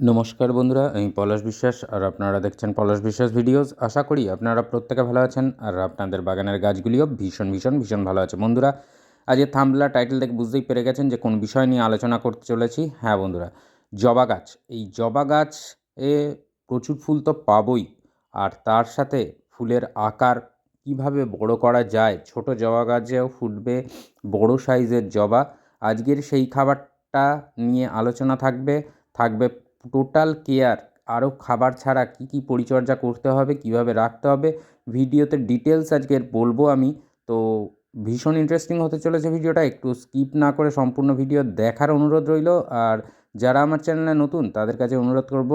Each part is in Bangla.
নমস্কার বন্ধুরা, আমি পলাশ বিশ্বাস আর আপনারা দেখছেন পলাশ বিশ্বাস ভিডিওস। আশা করি আপনারা প্রত্যেকে ভালো আছেন আর আপনাদের বাগানের গাছগুলিও ভীষণ ভীষণ ভীষণ ভালো আছে। বন্ধুরা আজকে থামলা টাইটেল থেকে বুঝতেই পেরে গেছেন যে কোন বিষয় নিয়ে আলোচনা করতে চলেছি। হ্যাঁ বন্ধুরা, জবা গাছ। এই জবা গাছ এ প্রচুর ফুল তো পাবই। আর তার সাথে ফুলের আকার কীভাবে বড় করা যায়, ছোট জবা গাছেও ফুটবে, বড় সাইজের জবা। আজকের সেই খাবারটা নিয়ে আলোচনা থাকবে থাকবে টোটাল কেয়ার, আরও খাবার ছাড়া কী কী পরিচর্যা করতে হবে, কীভাবে রাখতে হবে, ভিডিওতে ডিটেলস আজকের বলব আমি। তো ভীষণ ইন্টারেস্টিং হতে চলেছে ভিডিওটা, একটু স্কিপ না করে সম্পূর্ণ ভিডিও দেখার অনুরোধ রইল। আর যারা আমার চ্যানেলে নতুন, তাদের কাছে অনুরোধ করব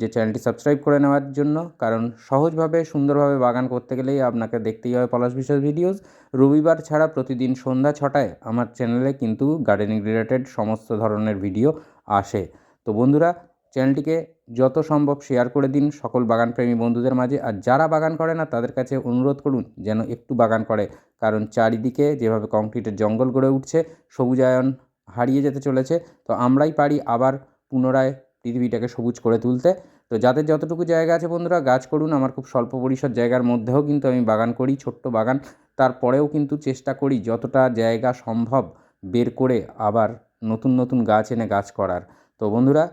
যে চ্যানেলটি সাবস্ক্রাইব করে নেওয়ার জন্য, কারণ সহজভাবে, সুন্দরভাবে বাগান করতে গেলেই আপনাকে দেখতেই হবে পলাশ বিশ্বাস ভিডিওস রবিবার ছাড়া প্রতিদিন সন্ধ্যা ছটায় আমার চ্যানেলে কিন্তু গার্ডেনিং রিলেটেড সমস্ত ধরনের ভিডিও আসে। তো বন্ধুরা চ্যানেলটিকে যত সম্ভব শেয়ার করে দিন সকল বাগানপ্রেমী বন্ধুদের মাঝে। আর যারা বাগান করে না, তাদের কাছে অনুরোধ করুন যেন একটু বাগান করে। কারণ চারিদিকে যেভাবে কংক্রিটের জঙ্গল গড়ে উঠছে, সবুজায়ন হারিয়ে যেতে চলেছে, তো আমরাই পারি আবার পুনরায় পৃথিবীটাকে সবুজ করে তুলতে। তো যাদের যতটুকু জায়গা আছে বন্ধুরা, গাছ করুন। আমার খুব স্বল্প পরিসর জায়গার মধ্যেও কিন্তু আমি বাগান করি, ছোট্ট বাগান। তারপরেও কিন্তু চেষ্টা করি যতটা জায়গা সম্ভব বের করে আবার নতুন নতুন গাছ এনে গাছ করার। তো বন্ধুরা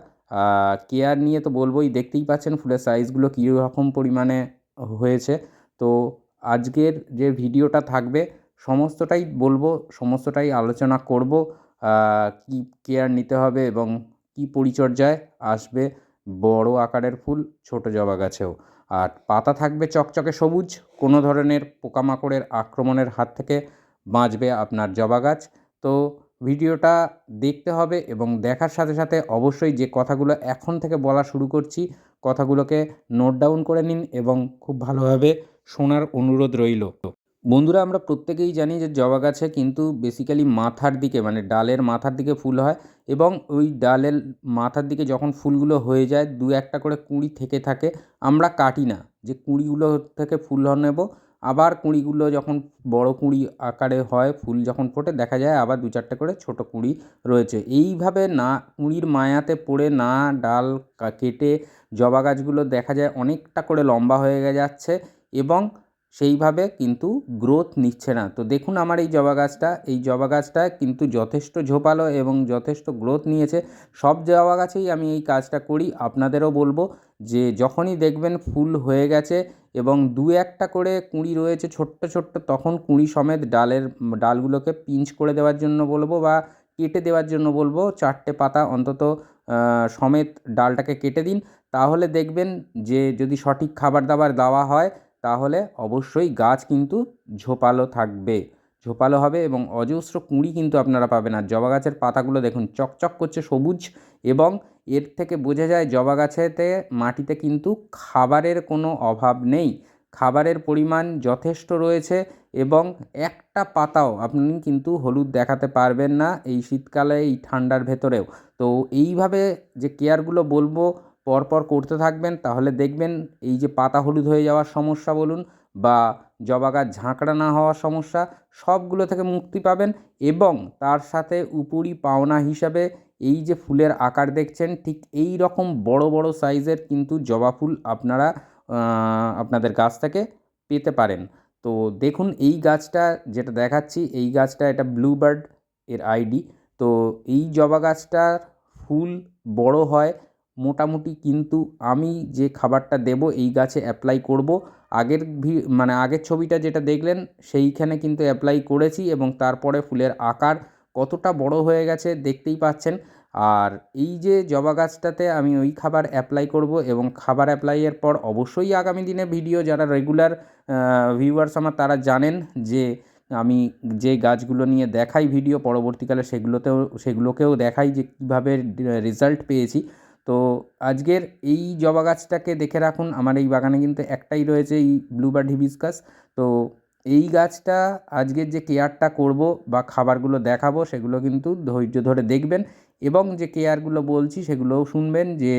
কেয়ার নিয়ে তো বলবোই, দেখতেই পাচ্ছেন ফুলের সাইজগুলো কীরকম পরিমাণে হয়েছে। তো আজকের যে ভিডিওটা থাকবে, সমস্তটাই বলব, সমস্তটাই আলোচনা করব কী কেয়ার নিতে হবে এবং কী পরিচর্যায় আসবে বড় আকারের ফুল, ছোট জবা গাছেও। আর পাতা থাকবে চকচকে সবুজ, কোনো ধরনের পোকামাকড়ের আক্রমণের হাত থেকে বাঁচবে আপনার জবা গাছ। তো ভিডিওটা দেখতে হবে এবং দেখার সাথে সাথে অবশ্যই যে কথাগুলো এখন থেকে বলা শুরু করছি, কথাগুলোকে নোট ডাউন করে নিন এবং খুব ভালোভাবে শোনার অনুরোধ রইল। বন্ধুরা, আমরা প্রত্যেকেই জানি যে জবা গাছে কিন্তু বেসিক্যালি মাথার দিকে মানে ডালের মাথার দিকে ফুল হয় এবং ওই ডালের মাথার দিকে যখন ফুলগুলো হয়ে যায়, দু একটা করে কুঁড়ি থেকে থাকে। আমরা কাটি না, যে কুঁড়িগুলো থেকে ফুল নেব আবার কুঁড়িগুলো যখন বড় কুঁড়ি আকারে হয়, ফুল যখন ফোটে, দেখা যায় আবার দু চারটে করে ছোটো কুঁড়ি রয়েছে। এইভাবে না, কুঁড়ির মায়াতে পড়ে না, ডাল কেটে জবা গাছগুলো দেখা যায় অনেকটা করে লম্বা হয়ে যাচ্ছে এবং সেইভাবে কিন্তু গ্রোথ নিচ্ছে না। তো দেখুন আমার এই জবা গাছটা, এই জবা গাছটা কিন্তু যথেষ্ট ঝোপালো এবং যথেষ্ট গ্রোথ নিয়েছে। সব জবা গাছেই আমি এই কাজটা করি। আপনাদেরও বলব যে যখনই দেখবেন ফুল হয়ে গেছে এবং দু একটা করে কুঁড়ি রয়েছে ছোট্ট ছোট্ট, তখন কুঁড়ি সমেত ডালের, ডালগুলোকে পিঞ্চ করে দেওয়ার জন্য বলব বা কেটে দেওয়ার জন্য বলব। চারটে পাতা অন্তত সমেত ডালটাকে কেটে দিন। তাহলে দেখবেন যে যদি সঠিক খাবার দাবার দেওয়া হয় তাহলে অবশ্যই গাছ কিন্তু ঝোপালো থাকবে। ঝোপালো হবে এবং অজস্র কুঁড়ি কিন্তু আপনারা পাবেন। আর জবা গাছের পাতাগুলো দেখুন, চকচক করছে সবুজ এবং এর থেকে বোঝা যায় জবা গাছেতে মাটিতে কিন্তু খাবারের কোনো অভাব নেই। খাবারের পরিমাণ যথেষ্ট রয়েছে এবং একটা পাতাও আপনি কিন্তু হলুদ দেখাতে পারবেন না এই শীতকালে, এই ঠান্ডার ভেতরেও। তো এইভাবে যে কেয়ারগুলো বলব পরপর করতে থাকবেন, তাহলে দেখবেন এই যে পাতা হলুদ হয়ে যাওয়ার সমস্যা বলুন বা জবা গাছ ঝাঁকড়া না হওয়ার সমস্যা, সবগুলো থেকে মুক্তি পাবেন এবং তার সাথে উপরি পাওনা হিসাবে এই যে ফুলের আকার দেখছেন, ঠিক এই রকম বড় বড় সাইজের কিন্তু জবা ফুল আপনারা আপনাদের গাছ থেকে পেতে পারেন। তো দেখুন এই গাছটা যেটা দেখাচ্ছি, এই গাছটা এটা ব্লুবার্ড এর আইডি। তো এই জবা গাছটার ফুল বড় হয় মোটামুটি কিন্তু আমি যে খাবারটা দেব, এই গাছে অ্যাপ্লাই করব। আগের ভি মানে আগের ছবিটা যেটা দেখলেন, সেইখানে কিন্তু অ্যাপ্লাই করেছি এবং তারপরে ফুলের আকার কতটা বড় হয়ে গেছে দেখতেই পাচ্ছেন। আর এই যে জবা গাছটাতে আমি ওই খাবার অ্যাপ্লাই করব এবং খাবার অ্যাপ্লাইয়ের পর অবশ্যই আগামী দিনে ভিডিও যারা রেগুলার ভিউয়ার্স আমার তারা জানেন যে আমি যে গাছগুলো নিয়ে দেখাই ভিডিও পরবর্তীকালে সেগুলোতেও, সেগুলোকেও দেখাই যে কীভাবে রেজাল্ট পেয়েছি। তো আজকের এই জবা গাছটাকে দেখে রাখুন। আমার এই বাগানে কিন্তু একটাই রয়েছে, এই ব্লু ব্লুবার্ড হিবিস্কাস। তো এই গাছটা আজকের যে কেয়ারটা করব বা খাবারগুলো দেখাবো, সেগুলো কিন্তু ধৈর্য ধরে দেখবেন এবং যে কেয়ারগুলো বলছি, সেগুলোও শুনবেন যে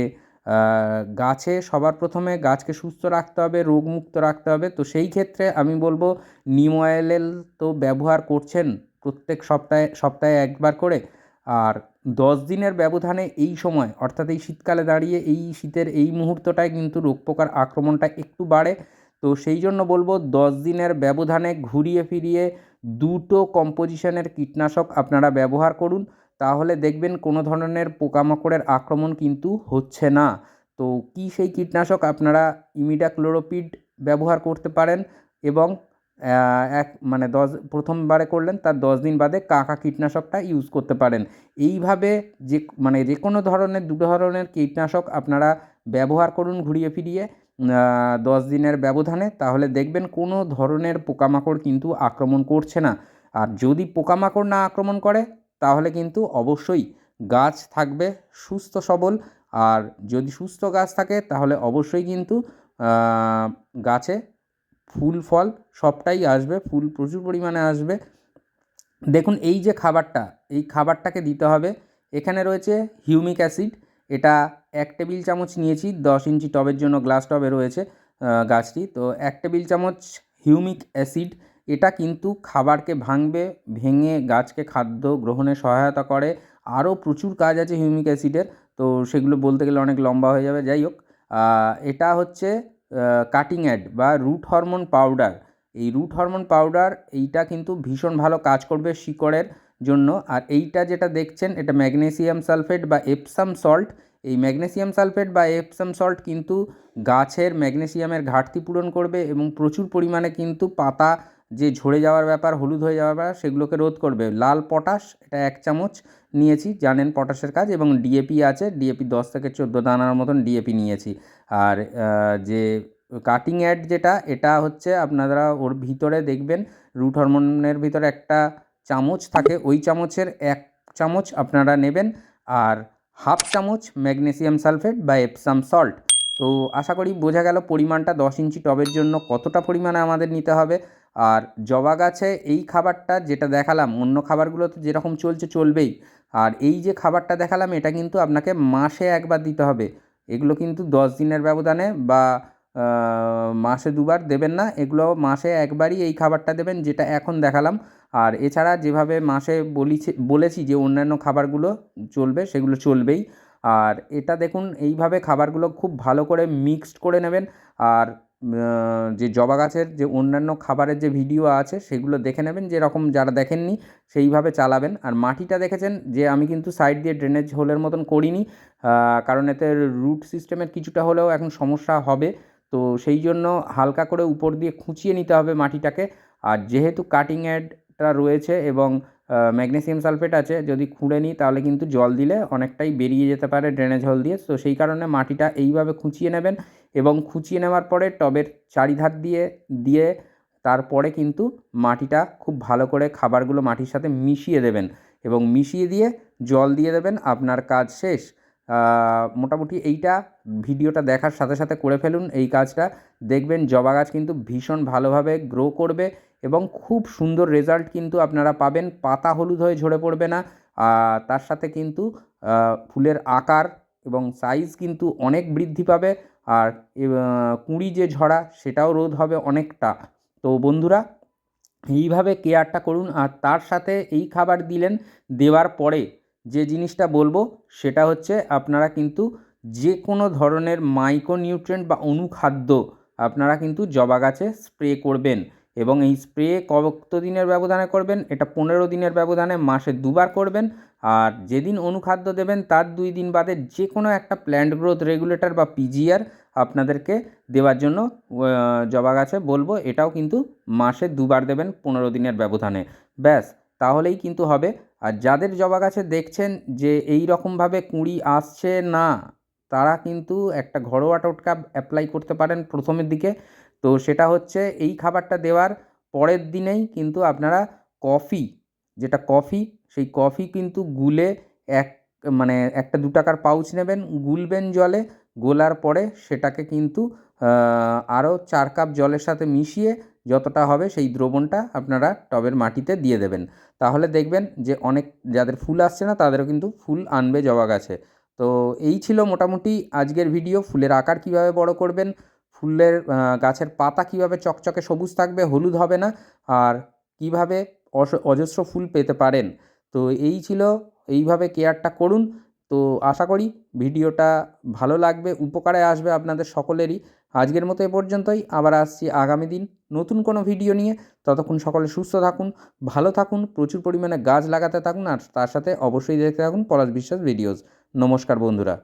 গাছে সবার প্রথমে গাছকে সুস্থ রাখতে হবে, রোগমুক্ত রাখতে হবে। তো সেই ক্ষেত্রে আমি বলব, নিম অয়েলের তো ব্যবহার করছেন প্রত্যেক সপ্তাহে সপ্তাহে একবার করে। আর দশ দিনের ব্যবধানে এই সময়, অর্থাৎ এই শীতকালে দাঁড়িয়ে এই শীতের এই মুহূর্তটায় কিন্তু রোগ পোকার আক্রমণটা একটু বাড়ে। তো সেই জন্য বলব, দশ দিনের ব্যবধানে ঘুরিয়ে ফিরিয়ে দুটো কম্পোজিশনের কীটনাশক আপনারা ব্যবহার করুন। তাহলে দেখবেন কোনো ধরনের পোকামাকড়ের আক্রমণ কিন্তু হচ্ছে না। তো কী সেই কীটনাশক আপনারা ইমিডাক্লোরোপিড ব্যবহার করতে পারেন এবং এক মানে দশ, প্রথমবারে করলেন, তার দশ দিন বাদে কাকা কীটনাশকটা ইউজ করতে পারেন। এইভাবে যে মানে যে কোনো ধরনের দু ধরনের কীটনাশক আপনারা ব্যবহার করুন ঘুরিয়ে ফিরিয়ে দশ দিনের ব্যবধানে, তাহলে দেখবেন কোনো ধরনের পোকামাকড় কিন্তু আক্রমণ করছে না। আর যদি পোকামাকড় না আক্রমণ করে, তাহলে কিন্তু অবশ্যই গাছ থাকবে সুস্থ সবল। আর যদি সুস্থ গাছ থাকে, তাহলে অবশ্যই কিন্তু গাছে ফুল ফল সবটাই আসবে, ফুল প্রচুর পরিমাণে আসবে। দেখুন, এই যে খাবারটা, এই খাবারটাকে দিতে হবে। এখানে রয়েছে হিউমিক অ্যাসিড এটা এক টেবিল চামচ নিয়েছি, দশ ইঞ্চি টবের জন্য গ্লাস টবে রয়েছে গাছটি। তো এক টেবিল চামচ হিউমিক অ্যাসিড এটা কিন্তু খাবারকে ভাঙবে, ভেঙে গাছকে খাদ্য গ্রহণে সহায়তা করে। আরও প্রচুর কাজ আছে হিউমিক অ্যাসিডের তো সেগুলো বলতে গেলে অনেক লম্বা হয়ে যাবে। যাই হোক এটা হচ্ছে কাটিং অ্যাড বা রুট হরমোন পাউডার এই রুট হরমোন পাউডার এইটা কিন্তু ভীষণ ভালো কাজ করবে শিকড়ের জন্য। আর এইটা যেটা দেখছেন, এটা ম্যাগনেসিয়াম সালফেট বা এপসাম সল্ট এই ম্যাগনেসিয়াম সালফেট বা এপসাম সল্ট কিন্তু গাছের ম্যাগনেসিয়ামের ঘাটতি পূরণ করবে এবং প্রচুর পরিমাণে কিন্তু পাতা যে ঝরে যাওয়ার ব্যাপার, হলুদ হয়ে যাওয়ার ব্যাপার, সেগুলোকে রোধ করবে। লাল পটাশ, এটা এক চামচ। নিয়েছি, জানেন পটাশের কাজ এবং ডিএপি আছে, ডিএপি দশ থেকে চোদ্দ দানার মতন ডিএপি নিয়েছি। আর যে কাটিং অ্যাড যেটা, এটা হচ্ছে আপনারা ওর ভিতরে দেখবেন রুট হরমোনের ভিতরে একটা চামচ থাকে, ওই চামচের এক চামচ আপনারা নেবেন আর হাফ চামচ ম্যাগনেসিয়াম সালফেট বা এপসাম সল্ট তো আশা করি বোঝা গেল পরিমাণটা দশ ইঞ্চি টবের জন্য কতটা পরিমাণে আমাদের নিতে হবে। আর জবা গাছে এই খাবারটা যেটা দেখালাম, অন্য খাবারগুলো তো যেরকম চলছে, চলবেই। আর এই যে খাবারটা দেখালাম, এটা কিন্তু আপনাকে মাসে একবার দিতে হবে। এগুলো কিন্তু দশ দিনের ব্যবধানে বা মাসে দুবার দেবেন না। এগুলো মাসে একবারই এই খাবারটা দেবেন, যেটা এখন দেখালাম। আর এছাড়া যেভাবে মাসে বলিছে, বলেছি যে অন্যান্য খাবারগুলো চলবে, সেগুলো চলবেই। আর এটা দেখুন, এইভাবে খাবারগুলো খুব ভালো করে মিক্সড করে নেবেন। আর যে জবা গাছের যে অন্যান্য খাবারের যে ভিডিও আছে সেগুলো দেখে নেবেন। যেরকম যারা দেখেননি সেইভাবে চালাবেন। আর মাটিটা দেখেছেন যে আমি কিন্তু সাইড দিয়ে ড্রেনেজ হোলের মতন করিনি কারণ এতে রুট সিস্টেমের কিছুটা হলেও এখন সমস্যা হবে। তো সেই জন্য হালকা করে উপর দিয়ে খুঁচিয়ে নিতে হবে মাটিটাকে। আর যেহেতু কাটিং অ্যাডটা রয়েছে এবং ম্যাগনেসিয়াম সালফেট আছে, যদি খুঁড়ে নিই তাহলে কিন্তু জল দিলে অনেকটাই বেরিয়ে যেতে পারে ড্রেনেজ হোল দিয়ে। তো সেই কারণে মাটিটা এইভাবে খুঁচিয়ে নেবেন এবং খুঁচিয়ে নেওয়ার পরে টবের চারিধার দিয়ে দিয়ে তারপরে কিন্তু মাটিটা খুব ভালো করে খাবারগুলো মাটির সাথে মিশিয়ে দেবেন এবং মিশিয়ে দিয়ে জল দিয়ে দেবেন। আপনার কাজ শেষ। মোটামুটি এইটা ভিডিওটা দেখার সাথে সাথে করে ফেলুন এই কাজটা। দেখবেন জবা গাছ কিন্তু ভীষণ ভালোভাবে গ্রো করবে এবং খুব সুন্দর রেজাল্ট কিন্তু আপনারা পাবেন। পাতা হলুদ হয়ে ঝরে পড়বে না। তার সাথে কিন্তু ফুলের আকার এবং সাইজ কিন্তু অনেক বৃদ্ধি পাবে। আর কুঁড়ি যে ঝরা, সেটাও রোধ হবে অনেকটা। তো বন্ধুরা, এইভাবে কেয়ারটা করুন। আর তার সাথে এই খাবার দিলেন, দেওয়ার পরে যে জিনিসটা বলব, সেটা হচ্ছে আপনারা কিন্তু যে কোনো ধরনের মাইক্রোনিউট্রিয়েন্ট বা অনুখাদ্য আপনারা কিন্তু জবা গাছে স্প্রে করবেন। এবং এই স্প্রে কত দিনের ব্যবধানে করবেন? এটা পনেরো দিনের ব্যবধানে, মাসে দুবার করবেন। আর যেদিন অনুখাদ্য দেবেন, তার দুই দিন বাদে যে কোনো একটা প্ল্যান্ট গ্রোথ রেগুলেটর বা পিজিআর আপনাদেরকে দেওয়ার জন্য জবা গাছে বলব, এটাও কিন্তু মাসে দুবার দেবেন পনেরো দিনের ব্যবধানে। ব্যাস, তাহলেই কিন্তু হবে। আর যাদের জবা গাছে দেখছেন যে এই রকমভাবে কুঁড়ি আসছে না। তারা কিন্তু একটা ঘরোয়া টোটকা অ্যাপ্লাই করতে পারেন প্রথমের দিকে। তো সেটা হচ্ছে এই খাবারটা দেওয়ার পরের দিনেই কিন্তু আপনারা কফি যেটা কফি সেই কফি কিন্তু গুলে এক মানে একটা দু টাকার পাউচ নেবেন, গুলবেন জলে, গোলার পরে সেটাকে কিন্তু আরও চার কাপ জলের সাথে মিশিয়ে যতটা হবে সেই দ্রবণটা আপনারা টবের মাটিতে দিয়ে দেবেন। তাহলে দেখবেন যে অনেক, যাদের ফুল আসছে না তাদেরও কিন্তু ফুল আনবে জবা গাছে। তো এই ছিল মোটামুটি আজকের ভিডিও ফুলের আকার কীভাবে বড় করবেন? ফুলের গাছের পাতা কীভাবে চকচকে সবুজ থাকবে, হলুদ হবে না? আর কীভাবে অজস্র ফুল পেতে পারেন? তো এই ছিল, এইভাবে কেয়ারটা করুন। তো আশা করি ভিডিওটা ভালো লাগবে, উপকারে আসবে আপনাদের সকলেরই। আজকের মতো এ পর্যন্তই, আবার আসছি আগামী দিন নতুন কোনো ভিডিও নিয়ে। ততক্ষণ সকলে সুস্থ থাকুন, ভালো থাকুন, প্রচুর পরিমাণে গাছ লাগাতে থাকুন, আর তার সাথে অবশ্যই দেখতে থাকুন পলাশ বিশ্বাস ভিডিওস নমস্কার বন্ধুরা।